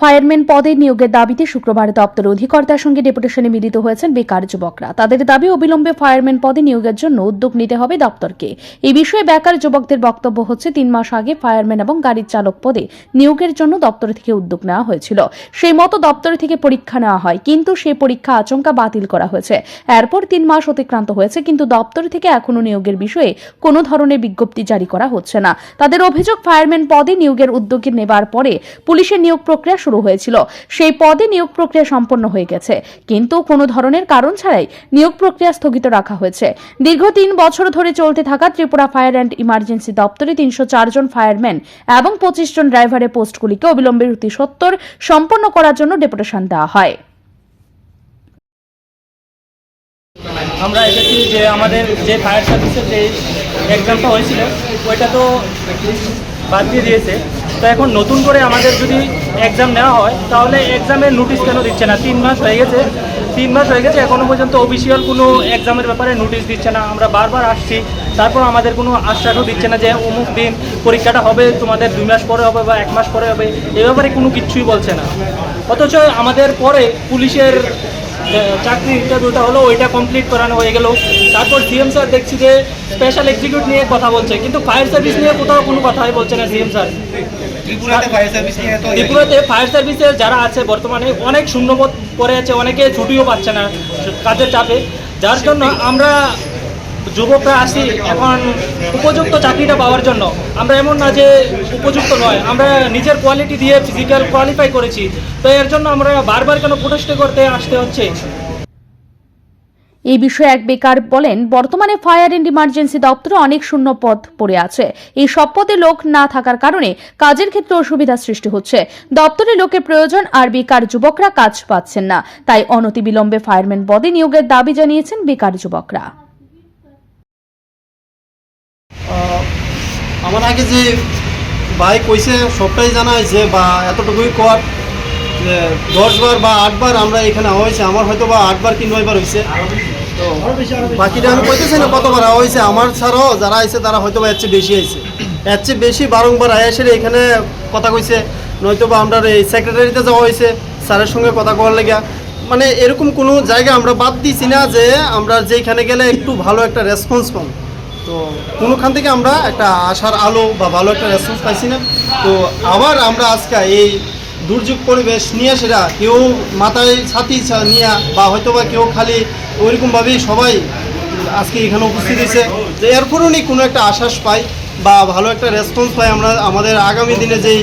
Fireman পদে নিয়োগের দাবিতে শুক্রবার দপ্তর অধিকর্তার সঙ্গে ডেপুটেশনে মিলিত হয়েছেন বেকার যুবকরা। তাদের দাবি, অবিলম্বে ফায়ারম্যান পদে নিয়োগের জন্য উদ্যোগ নিতে হবে দপ্তরকে। এই বিষয়ে বেকার যুবকদের বক্তব্য হচ্ছে, তিন মাস আগে ফায়ারম্যান এবং গাড়ির চালক পদে নিয়োগের জন্য দপ্তর থেকে উদ্যোগ নেওয়া হয়েছিল। সেই মতো দপ্তর থেকে পরীক্ষা নেওয়া হয়, কিন্তু সেই পরীক্ষা আচমকা বাতিল করা হয়েছে। এরপর তিন মাস অতিক্রান্ত হয়েছে, কিন্তু দপ্তর থেকে এখনও নিয়োগের বিষয়ে কোনো ধরনের বিজ্ঞপ্তি জারি করা হচ্ছে না। তাদের অভিযোগ, ফায়ারম্যান পদে নিয়োগের উদ্যোগে নেবার পরে পুলিশের নিয়োগ প্রক্রিয়া শুরু হয়েছিল। সেই পদে নিয়োগ প্রক্রিয়া সম্পন্ন হয়ে গেছে। কিন্তু কোনো ধরনের কারণ ছাড়াই নিয়োগ প্রক্রিয়া স্থগিত রাখা হয়েছে। দীর্ঘ তিন বছর ধরে চলতে থাকা ত্রিপুরা ফায়ার অ্যান্ড ইমার্জেন্সি দপ্তরে তিনশো জন ফায়ারম্যান এবং পঁচিশ জন ড্রাইভারের পোস্টগুলিকে অবিলম্বে অতি সত্তর সম্পন্ন করার জন্য ডেপুটেশন দেওয়া হয়। আমরা এসেছি যে আমাদের যে ফায়ার সার্ভিসের যে এক্সামটা হয়েছিল, ওইটা তো বাদ দিয়ে দিয়েছে। এখন নতুন করে আমাদের যদি এক্সাম নেওয়া হয়, তাহলে এক্সামের নোটিশ কেন দিচ্ছে না? তিন মাস হয়ে গেছে, তিন মাস হয়ে গেছে এখনও পর্যন্ত অফিসিয়াল কোনো এক্সামের ব্যাপারে নোটিশ দিচ্ছে না। আমরা বারবার আসছি, তারপর আমাদের কোনো আশ্বাসও দিচ্ছে না যে অমুক দিন পরীক্ষাটা হবে, তোমাদের দুই মাস পরে হবে বা এক মাস পরে হবে, এ ব্যাপারে কোনো কিচ্ছুই বলছে না। অথচ আমাদের পরে পুলিশের চাকরি ইন্টারভিউটা হলো ওইটা কমপ্লিট করানো হয়ে গেল। তারপর সিএম স্যার দেখছি যে স্পেশাল এক্সিকিউট নিয়ে কথা বলছে কিন্তু ফায়ার সার্ভিস নিয়ে কোথাও কোনো কথাই বলছে না সিএম স্যার ত্রিপুরাতে ফায়ার সার্ভিস যারা আছে বর্তমানে অনেক শূন্যবোধ পড়ে আছে অনেকে ছুটিও পাচ্ছে না কাজের চাপে। যার জন্য আমরা যুবকরা আসি এখন উপযুক্ত চাকরিটা পাওয়ার জন্য। আমরা এমন না যে উপযুক্ত নয়, আমরা নিজের কোয়ালিটি দিয়ে ফিজিক্যাল কোয়ালিফাই করেছি। তো এর জন্য আমরা বারবার কেন প্রোটেস্ট করতে আসতে হচ্ছে? এই বিষয়ে এক বেকার বলেন, বর্তমানে ফায়ার অ্যান্ড ইমার্জেন্সি দপ্তরে অনেক শূন্য পদ পড়ে আছে। এই সব পদে লোক না থাকার কারণে কাজের ক্ষেত্রে অসুবিধা সৃষ্টি হচ্ছে। দপ্তরে লোকের প্রয়োজন আর বেকার যুবকরা কাজ পাচ্ছেন না। তাই অনতিবিলম্বে ফায়ারম্যান পদে নিয়োগের দাবি জানিয়েছেন বেকার যুবকরা। আমার আগে যে ভাই কইছে, সবটাই জানা হয়েছে বা এতটুকুই কর যে দশবার বা আটবার আমরা এখানে হয়েছে, আমার হয়তো বা আটবার কি নয়বার হয়েছে তো বাকিটা আমি কইতেছি না কতবার হয়েছে আমার ছাড়াও যারা আইছে তারা হয়তো বা এর বেশি আইছে। এর চেয়ে বেশি বারংবার আয়াসে এখানে কথা কইছে নয়তো বা আমরা এই সেক্রেটারিতে যাওয়া হয়েছে স্যারের সঙ্গে কথা কওয়ার লেগে মানে এরকম কোনো জায়গা আমরা বাদ দিছি না যে আমরা যেখানে গেলে একটু ভালো একটা রেসপন্স পাবো। তো কোনোখান থেকে আমরা একটা আশার আলো বা ভালো একটা রেসপন্স পাইছি না। তো আবার আমরা আজকে এই দুর্যোগ পরিবেশ নিয়ে সেটা কেউ মাথায় ছাতি নিয়ে বা হয়তো বা কেউ খালি ওইরকমভাবেই সবাই আজকে এখানে উপস্থিত হয়েছে। যে এরপরও নি কোনো একটা আশ্বাস পাই বা ভালো একটা রেসপন্স পাই আমরা। আমাদের আগামী দিনে যেই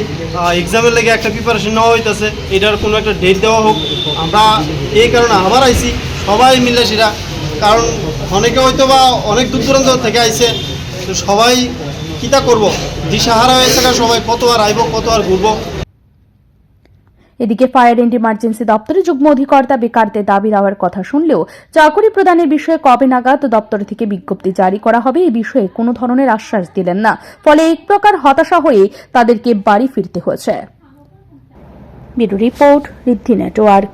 এক্সামের লেগে একটা প্রিপারেশন নেওয়া হইতেছে, এটার কোনো একটা ডেট দেওয়া হোক। আমরা এই কারণে আবার আইছি। সবাই মিলে সেটা, কারণ অনেকে হয়তো বা অনেক দূর দূরান্ত থেকে আইছে, তো সবাই কিতা করব? দিশাহারা হয়েছে না সবাই কত আর আইব, কত আর ঘুরবো? এদিকে ফায়ার অ্যান্ড ইমার্জেন্সি দপ্তরে যুগ্ম অধিকর্তা বেকারদের দাবি দেওয়ার কথা শুনলেও চাকরি প্রদানের বিষয়ে কবে নাগাদ দপ্তর থেকে বিজ্ঞপ্তি জারি করা হবে এই বিষয়ে কোনো ধরনের আশ্বাস দিলেন না। ফলে এক প্রকার হতাশা হয়ে তাদেরকে বাড়ি ফিরতে হয়েছে। Report network.